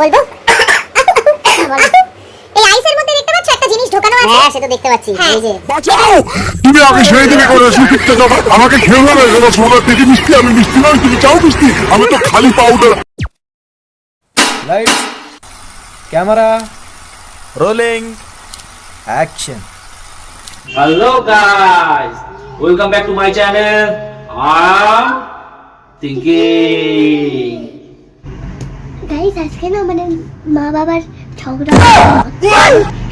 বলব? এই আইসের মধ্যে দেখতে পাচ্ছ? একটা জিনিস ঢোকানো আছে হ্যাঁ সেটা দেখতে পাচ্ছি। এই যে। বাঁচাও! তুমি আগে সেই দিকে করে সুযোগটা দাও। আমাকে খেয়ে না এগুলো সবার থেকে মিষ্টি আমি মিষ্টি নয় তুমি চাও মিষ্টি? আমি তো খালি powder light camera rolling action Hello guys, welcome back to my channel. I'm thinking. Guys আজকে না মানে মা বাবার ঝগড়া।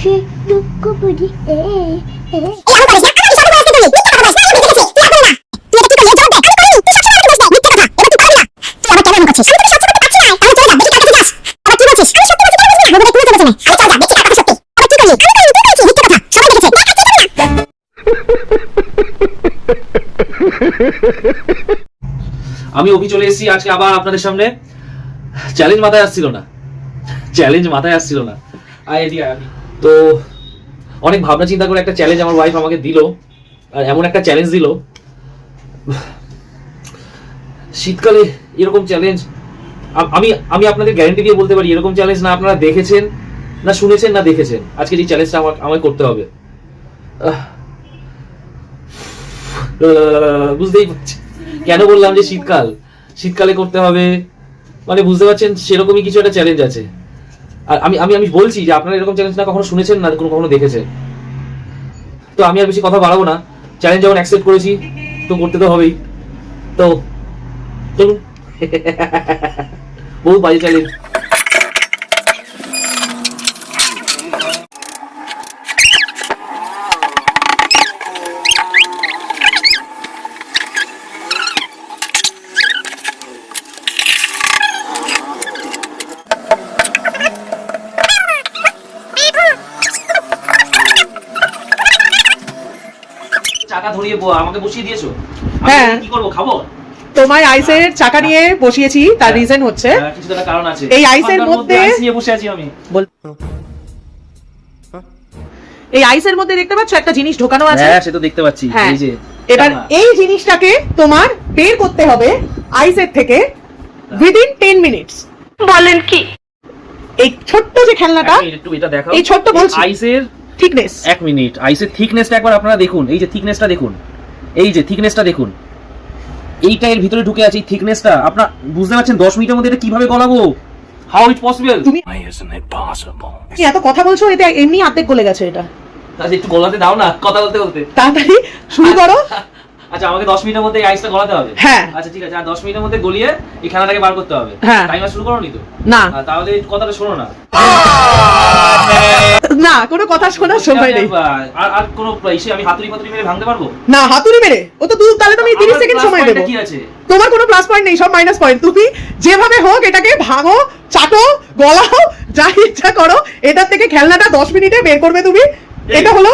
সে দুঃখ বুঝি এ এ আমি অভি চলে এসেছি। আজকে আবার আপনাদের সামনে। চ্যালেঞ্জ মাথায় আসছিল না। চ্যালেঞ্জ মাথায় আসছিল না। তো অনেক ভাবনা চিন্তা করে একটা চ্যালেঞ্জ আমার ওয়াইফ আমাকে দিল আর এমন একটা চ্যালেঞ্জ দিল। শীতকালে এরকম চ্যালেঞ্জ আমি আমি আপনাদের গ্যারেন্টি দিয়ে বলতে পারি এরকম চ্যালেঞ্জ না আপনারা দেখেছেন না শুনেছেন না দেখেছেন। আজকে এই চ্যালেঞ্জটা আমার আমায় করতে হবে। বুঝতেই পারছি কেন বললাম যে শীতকাল? শীতকালে করতে হবে মানে বুঝতে পারছেন, সেরকমই কিছু একটা চ্যালেঞ্জ আছে। আর আমি আমি আমি বলছি যে আপনারা এরকম চ্যালেঞ্জ না কখনো শুনেছেন না কোনো, কখনো দেখেছেন? তো আমি আর বেশি কথা বাড়াবো না। চ্যালেঞ্জ যখন অ্যাকসেপ্ট করেছি, তো করতে তো হবেই। তো, চলুন। বহু বাজে চ্যালেঞ্জ চাকা ধরিয়ে বো- আমাকে বসিয়ে দিয়েছ? হ্যাঁ। কি করব খাব? তোমার আইসের চাকা নিয়ে বসিয়েছি তার রিজন হচ্ছে হ্যাঁ, কিছু একটা কারণ আছে। এই আইসের মধ্যে- আইস নিয়ে বসে আছি আমি। বল- এই আইসের মধ্যে দেখতে পাচ্ছ একটা জিনিস ঢোকানো আছে? হ্যাঁ সে তো দেখতে পাচ্ছি। হ্যাঁ। এই যে এবার এই জিনিসটাকে তোমার বের করতে হবে আইসের থেকে উইদিন টেন মিনিটস বলেন কি? এই ছোট্ট যে খেলনাটা একটু এটা দেখাও। এই ছোট্ট বলছি। আইসের থিকনেস এক মিনিট আইসের থিকনেসটা একবার আপনারা দেখুন এই যে থিকনেসটা দেখুন এই যে থিকনেসটা দেখুন এইটা এর ভিতরে ঢুকে আছে এই থিকনেসটা আপনারা বুঝতে পারছেন 10 মিনিটের মধ্যে এটা কীভাবে গলাবো? হাউ ইট পসিবল তুমি তুমি এত কথা বলছো এটা এমনি অর্ধেক গলে গেছে এটা। আচ্ছা একটু গলাতে দাও না কথা বলতে বলতে। তাড়াতাড়ি শুরু করো। আচ্ছা আমাকে 10 মিনিটের মধ্যে এই আইসটা গলাতে হবে? হ্যাঁ। আচ্ছা ঠিক আছে আর 10 মিনিটের মধ্যে গলিয়ে এই খেলাটাকে বার করতে হবে। হ্যাঁ। টাইমার শুরু করো নি তো? না। তাহলে কথাটা শোনো না। না কোনো কথা শোনার সময় নেই। আর আর কোনো ইসে আমি হাতুড়ি ফাতুড়ি মেরে ভাঙতে পারব? না হাতুড়ি মেরে। ও তো দূর তাহলে তুমি তিরিশ আমার সেকেন্ড সময় দেবো। কি আছে? তোমার কোনো প্লাস পয়েন্ট নেই সব মাইনাস পয়েন্ট তুমি যেভাবে হোক এটাকে ভাঙো চাটো গলাও যা ইচ্ছা করো। এটার থেকে খেলনাটা দশ মিনিটে বের করবে তুমি। এটা হলো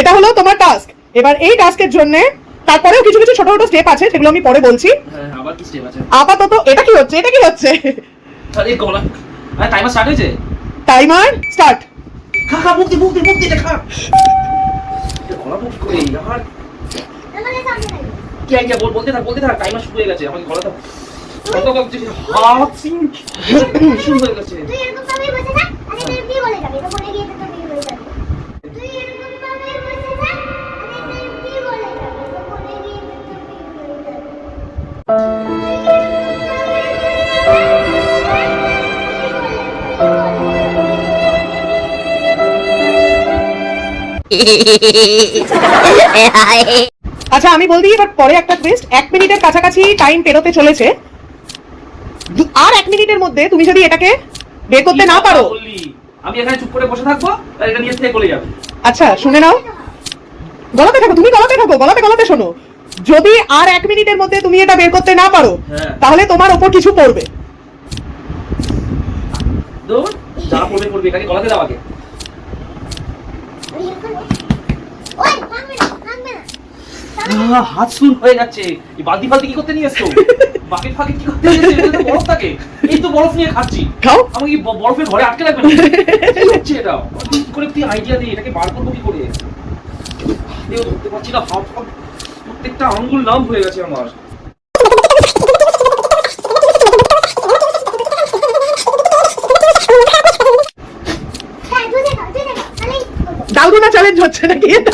এটা হলো তোমার টাস্ক এবার এই টাস্কের জন্য তারপরেও কিছু কিছু ছোট ছোট স্টেপ আছে সেগুলো আমি পরে বলছি। হ্যাঁ আপাতত এটা কি হচ্ছে? এটা কি হচ্ছে? টাইমার স্টার্ট হয়েছে? টাইমার স্টার্ট খা খা মুক্তি মুক্তি মুক্তি এটা খা। গলা মুক্তি করে আর কি আইডিয়া বল বলতে থাক বলতে থাক টাইমার শুরু হয়ে গেছে আমাকে গলাটা কত কত আচ্ছা আমি বলছি এবার পরে একটা টুইস্ট এক মিনিটের কাছাকাছি টাইম পেরোতে চলেছে। আর এক মিনিটের মধ্যে তুমি যদি এটাকে বের করতে না পারো আমি এখানে চুপ করে বসে থাকব আর এটা নিয়ে থেকে চলে যাবে। আচ্ছা শুনে নাও। গলাতে থাকো তুমি গলাতে থাকো গলাতে গলাতে শোনো। যদি আর এক মিনিটের মধ্যে তুমি এটা বের করতে না পারো হ্যাঁ। তাহলে তোমার ওপর কিছু পড়বে। দৌড় যা পড়বে পড়বে এটাকে গলাতে দাও আগে ওই ভাঙবে না ভাঙবে না আহ, হাত শুন হয়ে যাচ্ছে। এই ফালতি কি করতে নিয়ে এসছো? ফাকেট কি করতে নিয়ে এসছো? বরফ থাকে। এই তো বরফ নিয়ে খাচ্ছি। খাও। আমাকে কি ব- বরফের ঘরে আটকে রাখবে না কি হচ্ছে এটা? কি করে তুই আইডিয়া এটাকে বার করব কি করে? দেও ধরতে পারছি না হাত প্রত্যেকটা আঙ্গুল নাম হয়ে গেছে আমার। ডালগোনা চ্যালেঞ্জ হচ্ছে নাকি? এটা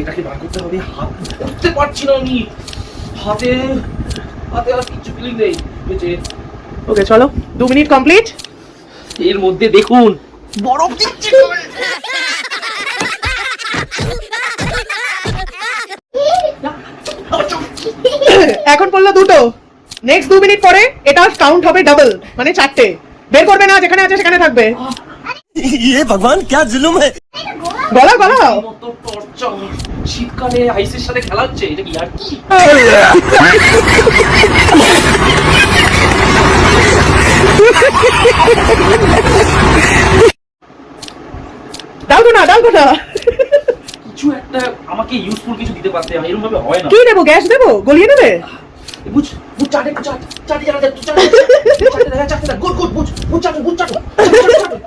এটাকে বার করতে হবে হাত করতে পারছি না আমি। হাতে হাতে আর কিছু ফিলিং নেই। বেঁচে ওকে চলো দু মিনিট কমপ্লিট এর মধ্যে দেখুন। বরফ দিচ্ছে। এখন পড়ল দুটো। নেক্সট দু মিনিট পরে এটা কাউন্ট হবে ডাবল মানে চারটে। বের করবে না যেখানে আছে সেখানে থাকবে ये भगवान क्या जुलुम है গলা গলাও মতো টর্চার শীতকালে আইসের সাথে খেলা হচ্ছে এটা কি আর কি ডালগোনা ডালগোনা কিছু একটা আমাকে ইউজফুল কিছু দিতে পারতে হয় এরকম ভাবে হয় না কি দেবো গ্যাস দেবো গলিয়ে দেবে বুঝ বুঝ চাটে চাট চাটে চাটে চাটে চাটে চাটে দেখা চাটে গুড গুড বুঝ বুঝ চাটে বুঝ চাটে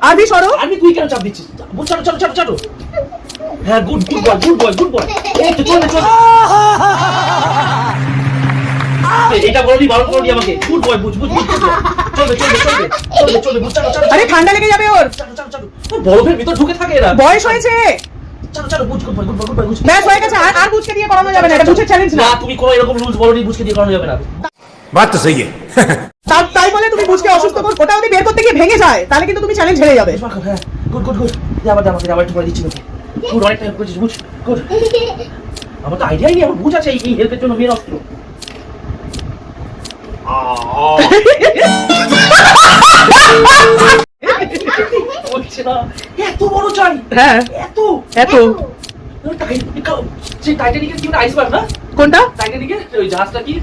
আদি সরো। আমি তুই কেন চাপ দিচ্ছিস? বুঝ চাটো চাটো চাটো চাটো। হ্যাঁ good good boy good boy good boy এই তো চলে চলে। এটা বলনি বারণ করনি আমাকে। গুড বয় বুঝ বুঝ বুঝ চলবে চলবে চলবে চলবে চলবে বুঝ চাটো চাটো আরে ঠান্ডা লেগে যাবে ওর। চাটো চাটো চাটো। বরফের ভিতর ঢুকে থাকে এরা। বয়স হয়েছে। চলো চলো বুঝ good boy good boy good boy বুঝ। ব্যাস হয়ে গেছে আর আর বুঝকে দিয়ে করানো যাবে না এটা বুঝের চ্যালেঞ্জ না। তুমি কোনো এরকম রুলস বলো নি বুঝকে দিয়ে করানো যাবে না। বাত তো সহি তাই তাই বলে তুমি বুঝকে অসুস্থ করো ওটা যদি বের করতে গিয়ে ভেঙে যায় তাহলে কিন্তু তুমি চ্যালেঞ্জ হেরে যাবে। হ্যাঁ গুড গুড গুড যাবা যাবা যাবা একটু পরে দিচ্ছি তোকে। গুড অনেক হেল্প করছিস বুঝ গুড আমার তো আইডিয়াই নেই আমার বুঝ আছে এই হেল্পের জন্য মেয়ের অস্ত্র। আ এত বড় চাই। হ্যাঁ। এত। এত। সেই টাইটানিকের কি আইসবার্গ না? কোনটা? টাইটানিকের ওই জাহাজটা কি?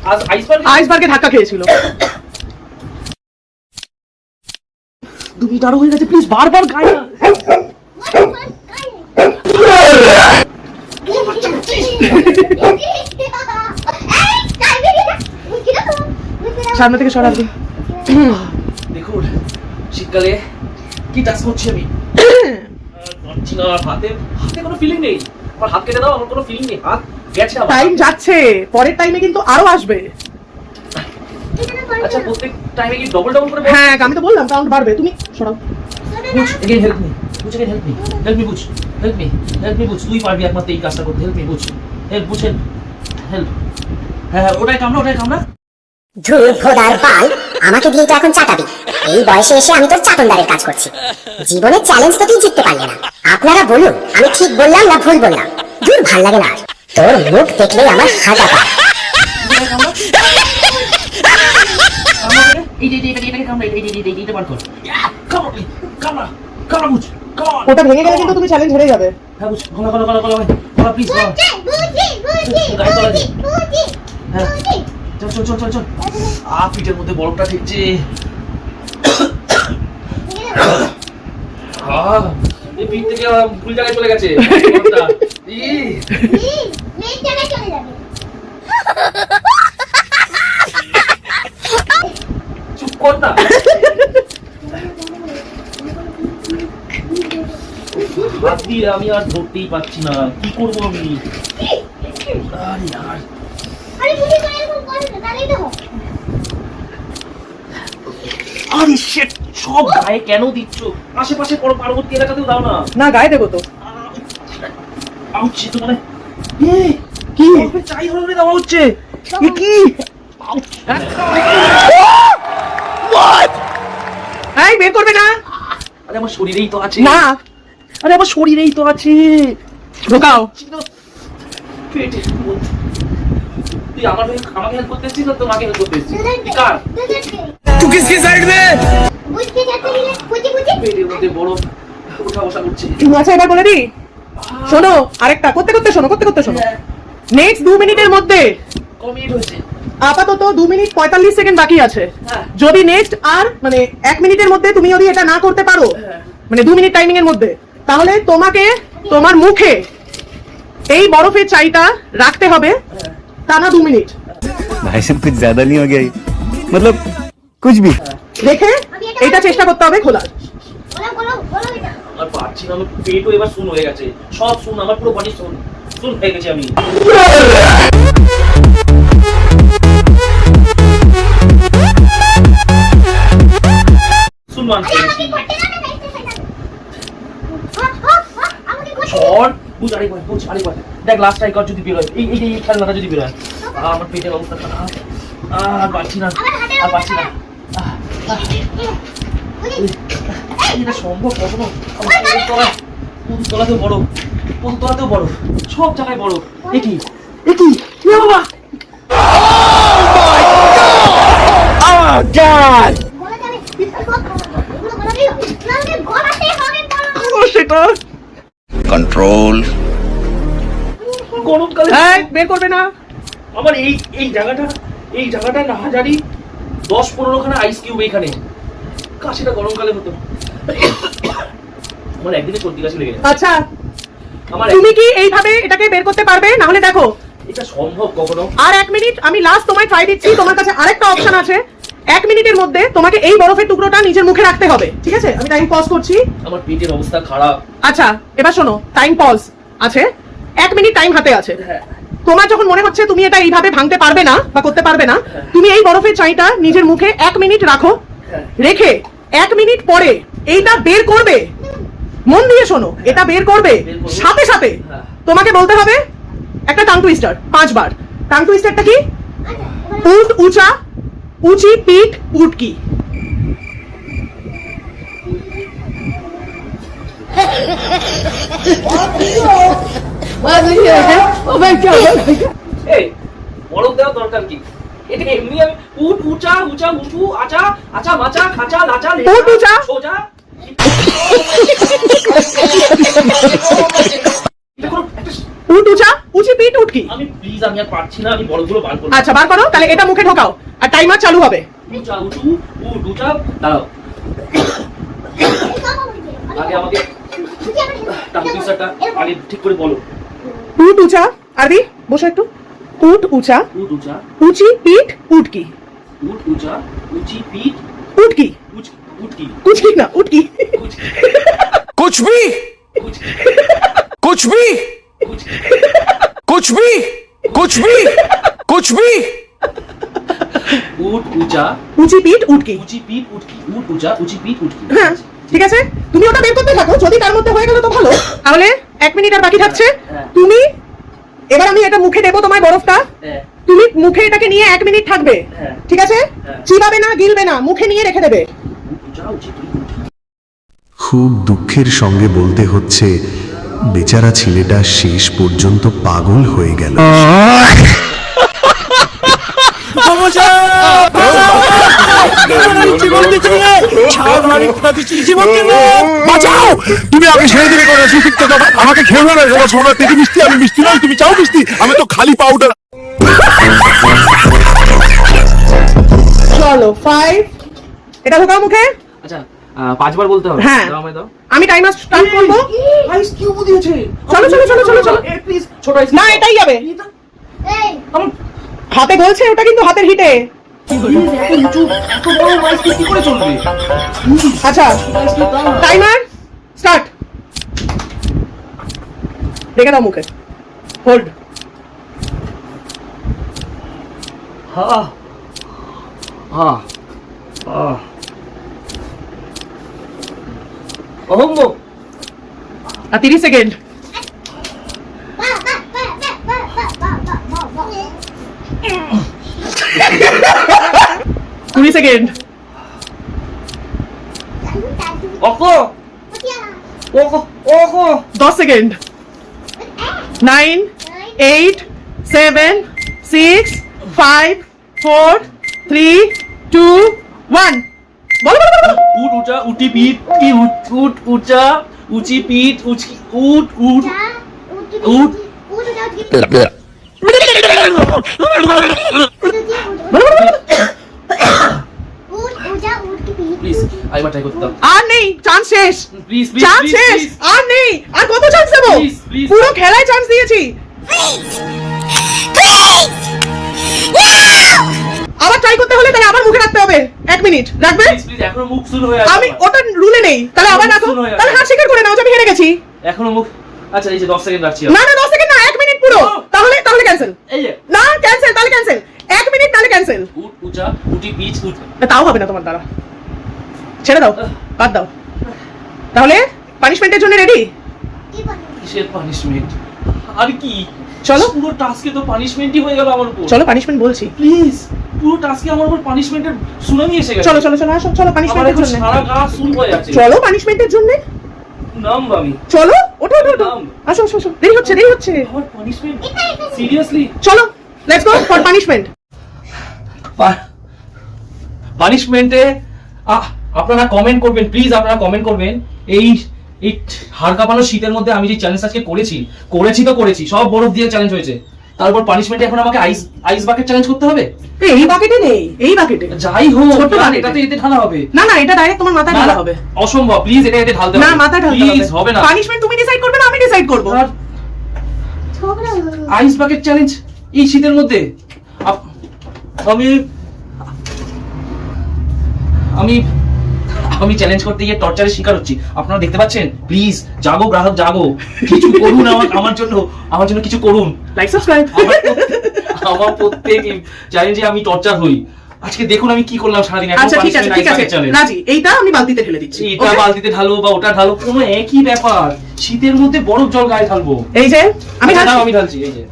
আইসবার্গ ধাক্কা খেয়েছিল। হয়ে গেছে প্লিজ বারবার গায়ে না। সামনে থেকে সরাবি। শীতকালে কি টাচ করছি আমি? পারছি না হাতে হাতে কোনো ফিলিং নেই। আমার হাত কেটে দাও আমার কোনো ফিলিং নেই। হাত গেছে আমার। টাইম যাচ্ছে। পরের টাইমে কিন্তু আরও আসবে। আচ্ছা প্রত্যেক টাইমে কি ডবল ডবল করে হ্যাঁ আমি তো বললাম কাউন্ট বাড়বে। তুমি সরাও। বুঝ এগেইন হেল্প মি বুঝ again help me help me বুঝ হেল্প মি হেল্প মি বুঝ। তুই পারবি একমাত্র এই কাজটা করতে হেল্প মি বুঝ হেল্প বুঝ হেল্প হেল্প হ্যাঁ হ্যাঁ ওটাই কামড়া ওটাই কামড়া। ধুর ভোদার পাল আমাকে দিয়ে তো এখন চাটাবি। এই বয়সে এসে আমি তোর চাটনদারের কাজ করছি। জীবনের চ্যালেঞ্জ তো তুই জিততে পারলি না। আপনারা বলুন আমি ঠিক বললাম না ভুল বললাম? দূর ভালো লাগে না তোর মুখ দেখলে আমার হাঁটা পায় ওটা ভেঙে গেলে কিন্তু তুমি চ্যালেঞ্জ হেরে যাবে। হ্যাঁ বুঝ গলা গলা গলা গলা গলা প্লিজ গলা হ্যাঁ চল চল চল চল চল। আ, পিঠের মধ্যে বরফটা চুপ কর না। আমি আর ধরতেই পারছি না। কি করব আমি আরে আর আরে shit, সব গায়ে কেন দিচ্ছ আশেপাশে পর পার্বতী এলাকাতেও দাও না না গায়ে দেবো তো আউচ তো মানে এ কি বরফের চাই হলে দেওয়া হচ্ছে এ কি এই বের করবে না আরে আমার শরীরেই তো আছে না আরে আমার শরীরেই তো আছে ঢোকাও ছিল পেটের মধ্যে তুই আমার হয়ে আমাকে হেল্প করতে এসেছিস না তোমাকে হেল্প করতে এসেছিস তুই কার तू किसकी साइड में है? পেটের মধ্যে বড় ওঠা বসা করছে আচ্ছা এবার বলে দি শোনো আরেকটা করতে করতে শোনো করতে করতে শোনো নেক্সট দু মিনিটের মধ্যে কমিট হয়েছে আপাতত দু মিনিট পঁয়তাল্লিশ সেকেন্ড বাকি আছে হ্যাঁ। যদি নেক্সট আর মানে এক মিনিটের মধ্যে তুমি যদি এটা না করতে পারো হ্যাঁ। মানে দু মিনিট টাইমিং এর মধ্যে তাহলে তোমাকে তোমার মুখে এই বরফের চাইটা রাখতে হবে টানা দু মিনিট भाई साहब कुछ ज्यादा नहीं हो गया ये? मतलब कुछ भी দেখে এটা চেষ্টা করতে হবে খোলার। আর এবার হয়ে গেছে। সব আমার পুরো দেখ লাস্ট আইকর যদি বেরোয় এই এই খেলনাটা যদি বেরোয় আমার পেটের অবস্থা খারাপ। আর পারছি না, আর পাচ্ছি না। এটা সম্ভব কখনো? তলাতেও বড়। তলাতেও বড়। সব জায়গায় বড়। একই একই বাবা! সেটা? কন্ট্রোল গরমকালে বের করবে না। আমার এই এই জায়গাটা এই জায়গাটা না হাজারি দশ পনেরো খানা আইস কিউব এখানে কাশিটা গরমকালে হতো। আমার একদিনে সর্দি কাশি লেগে আচ্ছা আমার তুমি কি এইভাবে এটাকে বের করতে পারবে? না হলে দেখো। এটা সম্ভব কখনো? আর এক মিনিট আমি লাস্ট তোমায় ট্রাই দিচ্ছি। তোমার কাছে আরেকটা অপশন আছে। এক মিনিটের মধ্যে তোমাকে এই বরফের টুকরোটা নিজের মুখে রাখতে হবে। ঠিক আছে? আমি টাইম পজ করছি। আমার পেটের অবস্থা খারাপ। আচ্ছা এবার শোনো টাইম পজ আছে। এক মিনিট টাইম হাতে আছে। হ্যাঁ। তোমার যখন মনে হচ্ছে তুমি এটা এইভাবে ভাঙতে পারবে না বা করতে পারবে না, তুমি এই বরফের চাইটা নিজের মুখে এক মিনিট রাখো। রেখে এক মিনিট পরে এইটা বের করবে মন দিয়ে শোনো, এটা বের করবে। সাথে সাথে। তোমাকে বলতে হবে একটা টাং টুইস্টার পাঁচবার টাং টুইস্টারটা কি উট উঁচা, উঁচি পিঠ, উটকি এই দেওয়ার দরকার কি? এটা এমনি আমি উঠ উচা উচা আচা আচা মাচা খাচা লাচা উচা। সোজা। উট উঁচা উঁচি উটকি আমি প্লিজ আমি আর পারছি না আমি বরফগুলো বার করব আচ্ছা বার করো তাহলে এটা মুখে ঢোকাও। আর টাইমার চালু হবে। উচা উঠু উঠ উচা দাঁড়াও। আগে আমাকে টাকা পিসাটা আগে ঠিক করে বলো। পুট উঁচা আরবি বসে একটু পুট উঁচা উঁচি পিঠ উটকি উটকি কুচকি না की। कुछ भी। कुछ। भी। कुछ। भी। कुछ भी। कुछ भी। ऊट ऊँचा। ऊँची पीठ ऊट की। ऊँची पीठ ऊट की। ऊट ऊँचा ऊँची पीठ ऊट की। ঠিক আছে? তুমি ওটা বের করতে থাকো যদি তার মধ্যে হয়ে গেল তো ভালো। তাহলে এক মিনিট আর বাকি থাকছে। হ্যাঁ। তুমি এবার আমি এটা মুখে দেবো তোমার বরফটা। হ্যাঁ। তুমি মুখে এটাকে নিয়ে এক মিনিট থাকবে। হ্যাঁ। ঠিক আছে। চিবাবে না গিলবে না মুখে নিয়ে রেখে দেবে। খুব দুঃখের সঙ্গে বলতে হচ্ছে বেচারা ছেলেটা শেষ পর্যন্ত পাগল হয়ে গেল। বাঁচাও তুমি আগে ছেড়ে দিবে করে সুচিত্রা দাদা আমাকে খেলবে না তোমার সোনার থেকে মিষ্টি আমি মিষ্টি নই তুমি চাও মিষ্টি আমি তো খালি পাউডার চলো ফাইভ এটা ঢোকাও মুখে? আচ্ছা পাঁচবার বলতে হবে। হ্যাঁ। দাও আমায় দাও। আমি টাইমার স্টার্ট করব। আইস কিউব দিয়েছে চলো, চলো, চলো, চলো, চলো। প্লিজ ছোট আইস না এটাই যাবে এই হাতে বলছে ওটা কিন্তু হাতের হিটে। আচ্ছা টাইমার স্টার্ট রেখে দাও মুখে। হোল্ড হ্যাঁ হ্যাঁ হ্যাঁ অহম্ব আর তিরিশ সেকেন্ড। কুড়ি সেকেন্ড অক অক অক দশ second nine eight seven six five four three two one বলো বলো, বলো, বলো। উট উচা উটি পিঠ কি উট উট উচা উচি পিঠ উচকি উট উট উট উঠ আইবার ট্রাই করতে দাও আর নেই চান্স শেষ। প্লিজ প্লিজ চান্স শেষ। আর নেই। আর কত চান্স দেবো. পুরো খেলায় চান্স দিয়েছি। আবার ট্রাই করতে হলে তাহলে আবার মুখে রাখতে হবে। এক মিনিট রাখবে? এখনও মুখ শুরু হয়ে আছে আমি। ওটা রুলে নেই। তাহলে আবার রাখো। তাহলে হার স্বীকার করে নাও যে আমি হেরে গেছি। এখনও মুখ আচ্ছা এই যে 10 সেকেন্ড রাখছি না না দশ সেকেন্ড না এক মিনিট পুরো। তাহলে তাহলে ক্যান্সেল এই যে। না ক্যান্সেল তাহলে ক্যান্সেল এক মিনিট তাহলে ক্যান্সেল উট উচা উটি পিচ উট তাও হবে না তোমার দ্বারা। ছেড়ে দাও বাদ দাও। তাহলে পানিশমেন্টের জন্য রেডি কিসের পানিশমেন্ট আর কি? চলো। পুরো টাস্কে তো পানিশমেন্টই হয়ে গেল আমার উপর। চলো পানিশমেন্ট বলছি। প্লিজ পুরো টাস্কে আমার উপর পানিশমেন্টের সুনামি এসে গেছে। চলো চলো চলো আসো চলো পানিশমেন্টের জন্য। সারা গা শুরু হয়ে যাচ্ছে। চলো পানিশমেন্টের জন্য? নাম আমি চলো ওঠো ওঠো ওঠো। আসো আসো আসো। দেরি হচ্ছে দেরি হচ্ছে। আমার পানিশমেন্ট সিরিয়াসলি চলো লেটস গো ফর পানিশমেন্ট পানিশমেন্টে আপনারা কমেন্ট করবেন প্লিজ আপনারা কমেন্ট করবেন। এই এই হাড় কাঁপানো শীতের মধ্যে আমি যে চ্যালেঞ্জ আজকে করেছি করেছি তো করেছি সব বরফ দিয়ে চ্যালেঞ্জ হয়েছে। তারপর পানিশমেন্টে এখন আমাকে আইস আইস বাকেট চ্যালেঞ্জ করতে হবে? এই বাকেটে নেই এই বাকেটে যাই হোক আর বাকেটে। এটাতে এতে ঢালা হবে। না না এটা ডাইরেক্ট তোমার মাথায় ঢালা হবে। অসম্ভব প্লিজ এটা এতে ঢালতে হবে। না মাথায় ঢালতে হবে। প্লিজ হবে না। পানিশমেন্ট তুমি ডিসাইড করবে না আমি ডিসাইড করব। আর আইস বাকেট চ্যালেঞ্জ এই শীতের মধ্যে। আমি আমি আমি চ্যালেঞ্জ করতে গিয়ে টর্চারের শিকার হচ্ছি। আপনারা দেখতে পাচ্ছেন? প্লিজ জাগো গ্রাহক জাগো। কিছু করুন আমার আমার জন্য আমার জন্য কিছু করুন। লাইক সাবস্ক্রাইব আমার প্রত্যেক- চ্যালেঞ্জে আমি টর্চার হই। আজকে দেখুন আমি কি করলাম সারাদিন আচ্ছা ঠিক আছে ঠিক আছে। রাজি এইটা আমি বালতিতে ঢেলে দিচ্ছি এটা বালতিতে ঢালো বা ওটা ঢালো কোনো একই ব্যাপার। শীতের মধ্যে বরফ জল গায়ে ঢালবো। এই যে আমি আচ্ছা, ঢালছি। আমি ঢালছি এই যে।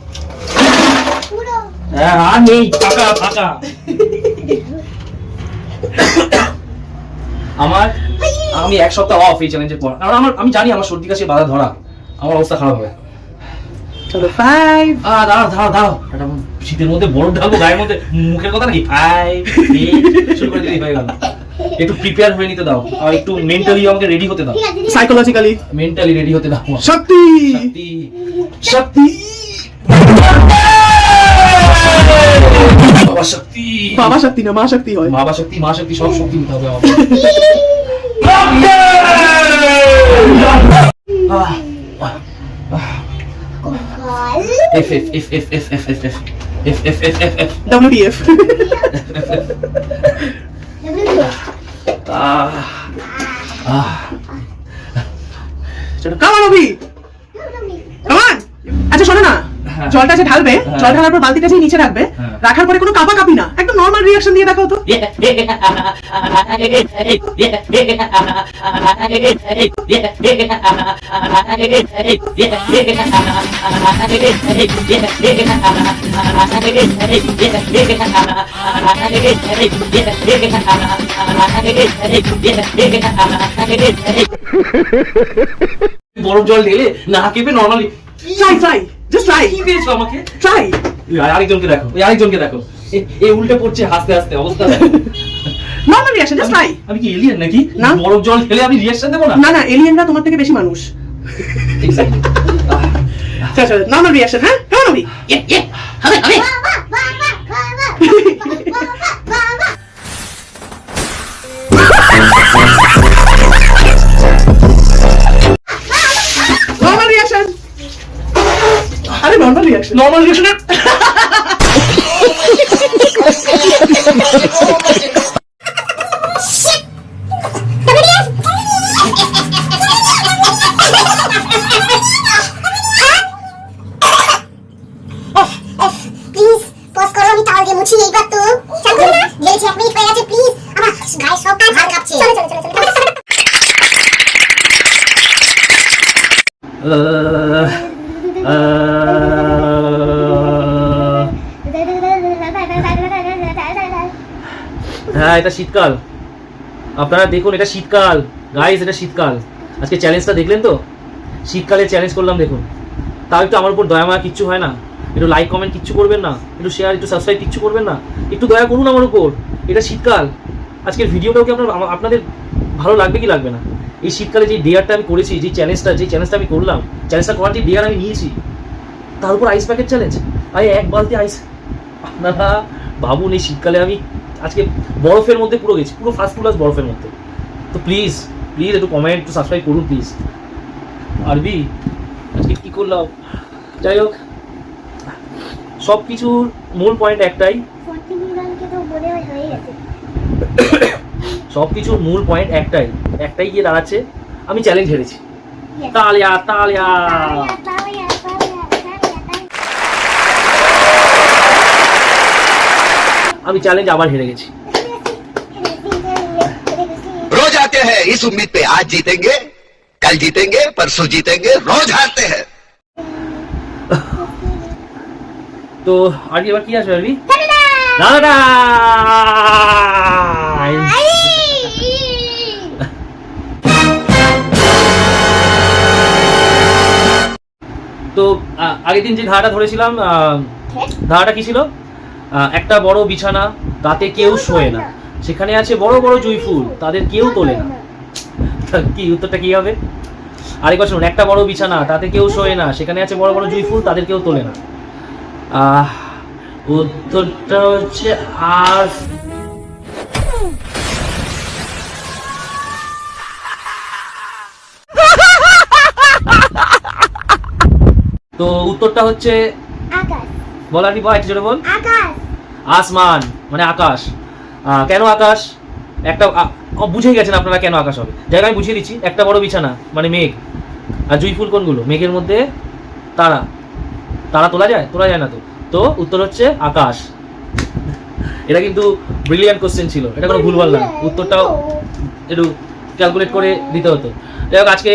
পুরো হ্যাঁ আর নেই ফাঁকা ফাঁকা। আমার আমি এক সপ্তাহ অফ এই চ্যালেঞ্জের পর কারণ আমার আমি জানি আমার সর্দি কাশি বাধা ধরা আমার অবস্থা খারাপ হবে। চলো ফাইভ আ দাঁড়াও দাঁড়াও দাঁড়াও। এটা শীতের মধ্যে বরফ ঢালবো গায়ের মধ্যে মুখের কথা নাকি? ফাই শুরু করে দিলেই হয়ে গেল। একটু প্রিপেয়ার হয়ে নিতে দাও। আর একটু মেন্টালি আমাকে রেডি হতে দাও। সাইকোলজিক্যালি মেন্টালি রেডি হতে দাও। শক্তি। শক্তি! শক্তি! বাবা শক্তি বাবা শক্তি না মা শক্তি হয় বাবা শক্তি মা শক্তি সব শক্তি নিতে হবে call F F F F F F F F F F F F F WTF চলো কামান অভি কামান আচ্ছা শোনো না হ্যাঁ। জলটা যে ঢালবে হ্যাঁ। জল ঢালার পর বালতিটা যে নিচে রাখবে হ্যাঁ। রাখার পরে কোনো কাপা কাপি না একদম নর্মাল রিয়াকশন দিয়ে দেখাও তো বরফ জল ঢেলে না কেঁপে normally try try just try কি পেয়েছ আমাকে ট্রাই আরেকজনকে দেখো ওই আরেকজনকে দেখো এ- এ উল্টে পড়ছে হাসতে হাসতে অবস্থা। নর্মাল রিয়াকশন জাস্ট ট্রাই আমি কি এলিয়েন নাকি না। বরফ জল ঢেলে আমি রিয়াকশন দেবো না না না এলিয়েনরা তোমার থেকে বেশি মানুষ Exactly. চলো চলো নর্মাল রিয়াকশন হ্যাঁ কেমন বাবা বাবা বাবা বাবা বাবা নর্মাল রিয়াকশন নর্মাল রিয়াকশনে প্লিজ এটা শীতকাল। আপনারা দেখুন, এটা শীতকাল। গাইস এটা শীতকাল। আজকে চ্যালেঞ্জটা দেখলেন তো? শীতকালে চ্যালেঞ্জ করলাম, দেখুন। তাও একটু আমার উপর দয়া মায়া কিচ্ছু হয় না। একটু লাইক কমেন্ট কিচ্ছু করবেন না। একটু শেয়ার একটু সাবস্ক্রাইব কিচ্ছু করবেন না। একটু দয়া করুন আমার উপর। এটা শীতকাল। আজকের ভিডিওটাও কি আপনার আপনাদের ভালো লাগবে কি লাগবে না? এই শীতকালে যে ডেয়ারটা আমি করেছি, যে চ্যালেঞ্জটা যে চ্যালেঞ্জটা আমি করলাম চ্যালেঞ্জটা করার যে ডেয়ার আমি নিয়েছি, তার উপর আইস প্যাকেট চ্যালেঞ্জ আরে, এক বালতি আইস আপনারা ভাবুন, এই শীতকালে আমি আজকে বরফের মধ্যে পুরো গেছি পুরো ফার্স্ট ক্লাস বরফের মধ্যে। তো প্লিজ প্লিজ একটু কমেন্ট একটু সাবস্ক্রাইব করুন প্লিজ আরবি আজকে কী করলাম? যাই হোক সব কিছুর মূল পয়েন্ট একটাই। সব কিছুর মূল পয়েন্ট একটাই একটাই গিয়ে দাঁড়াচ্ছে আমি চ্যালেঞ্জ হেরেছি। তালিয়া, তালিয়া, আমি চ্যালেঞ্জ আবার হেরে গেছি। রোজ আতে হ্যাঁ ইস উম্মীদ পে আজ জিতেঙ্গে কাল জিতেঙ্গে পরশু জিতেঙ্গে রোজ হারতে হ্যাঁ তো আর এবার কি আসবে আমি তো আগের দিন যে ঘাটা ধরেছিলাম ধারাটা কি ছিল? একটা বড় বিছানা তাতে কেউ শোয় না। সেখানে আছে বড় বড় জুই ফুল তাদের কেউ তোলে না কি উত্তরটা কি হবে? আরেকবার শুনুন একটা বড় বিছানা তাতে কেউ শোয় না। সেখানে আছে বড় বড় জুই ফুল তাদের কেউ তোলে না। উত্তরটা হচ্ছে আর তো উত্তরটা হচ্ছে আকাশ বলার কি বল একটু জোরে বল। আকাশ। আসমান মানে আকাশ। কেন আকাশ? একটা বুঝেই গেছেন আপনারা কেন আকাশ হবে। যাই আমি বুঝিয়ে দিচ্ছি একটা বড় বিছানা মানে মেঘ। আর জুই ফুল কোনগুলো? মেঘের মধ্যে তারা। তারা তোলা যায়? তোলা যায় না তো। তো উত্তর হচ্ছে আকাশ। এটা কিন্তু ব্রিলিয়ান্ট কোশ্চেন ছিল। এটা কোনো ভুলভাল না। উত্তরটাও একটু ক্যালকুলেট করে দিতে হতো। যাই হোক আজকে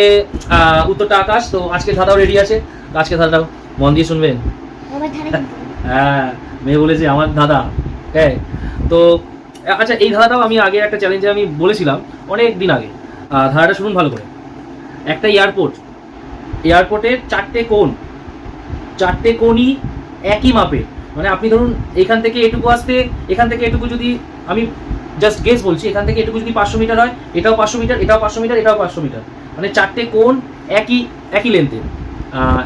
উত্তরটা আকাশ। তো আজকে ধাঁধাও রেডি আছে। আজকে ধাঁধাটাও মন দিয়ে শুনবেন। হ্যাঁ মেয়ে বলেছে আমার দাদা। হ্যাঁ তো আচ্ছা এই ধারাটাও আমি আগে একটা চ্যালেঞ্জে আমি বলেছিলাম অনেক দিন আগে। ধারাটা শুনুন ভালো করে। একটা এয়ারপোর্ট এয়ারপোর্টের চারটে কোণ, চারটে কোণই একই মাপের মানে আপনি ধরুন এখান থেকে এটুকু আসতে, এখান থেকে এটুকু যদি আমি জাস্ট গেস বলছি, এখান থেকে এটুকু যদি পাঁচশো মিটার হয়, এটাও পাঁচশো মিটার, এটাও পাঁচশো মিটার, এটাও পাঁচশো মিটার। মানে চারটে কোণ একই একই লেন্থের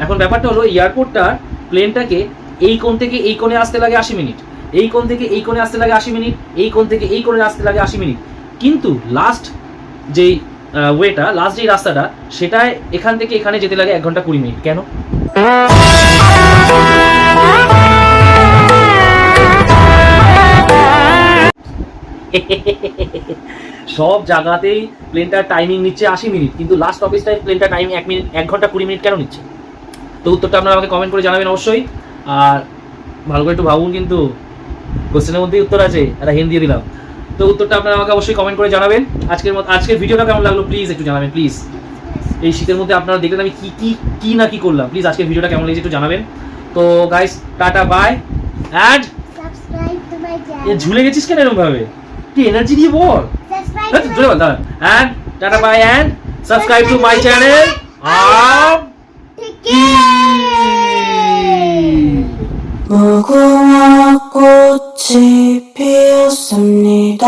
এখন ব্যাপারটা হলো এয়ারপোর্টটা প্লেনটাকে এই কোণ থেকে এই কোণে আসতে লাগে আশি মিনিট। এই কোণ থেকে এই কোণে আসতে লাগে আশি মিনিট। এই কোণ থেকে এই কোণে আসতে লাগে আশি মিনিট। কিন্তু লাস্ট যেই ওয়েটা লাস্ট যেই রাস্তাটা সেটা এখান থেকে এখানে যেতে লাগে এক ঘণ্টা কুড়ি মিনিট। কেন? সব জায়গাতেই প্লেনটার টাইমিং নিচ্ছে আশি মিনিট, কিন্তু লাস্ট অফিসটায় প্লেনটা টাইম এক মিনিট, এক ঘণ্টা কুড়ি মিনিট কেন নিচ্ছে? তো উত্তরটা আপনারা আমাকে কমেন্ট করে জানাবেন অবশ্যই। আর ভালো করে একটু ভাবুন কিন্তু কোশ্চেনের মধ্যেই উত্তর আছে একটা হিন্দি দিয়ে দিলাম। তো উত্তরটা আপনারা আমাকে অবশ্যই কমেন্ট করে জানাবেন। আজকের মতো আজকের ভিডিওটা কেমন লাগল প্লিজ একটু জানাবেন প্লিজ এই শীতের মধ্যে আপনারা দেখলেন আমি কী কী কী না কি করলাম। প্লিজ আজকের ভিডিওটা কেমন লেগেছে একটু জানাবেন। তো গাইস টাটা বাই অ্যান্ড ঝুলে গেছিস কেন এরকম ভাবে কি এনার্জি দিয়ে বল। হ্যাঁ, বল দাঁড়া। And tata bye and subscribe to my channel up 무궁화 꽃이 피었습니다.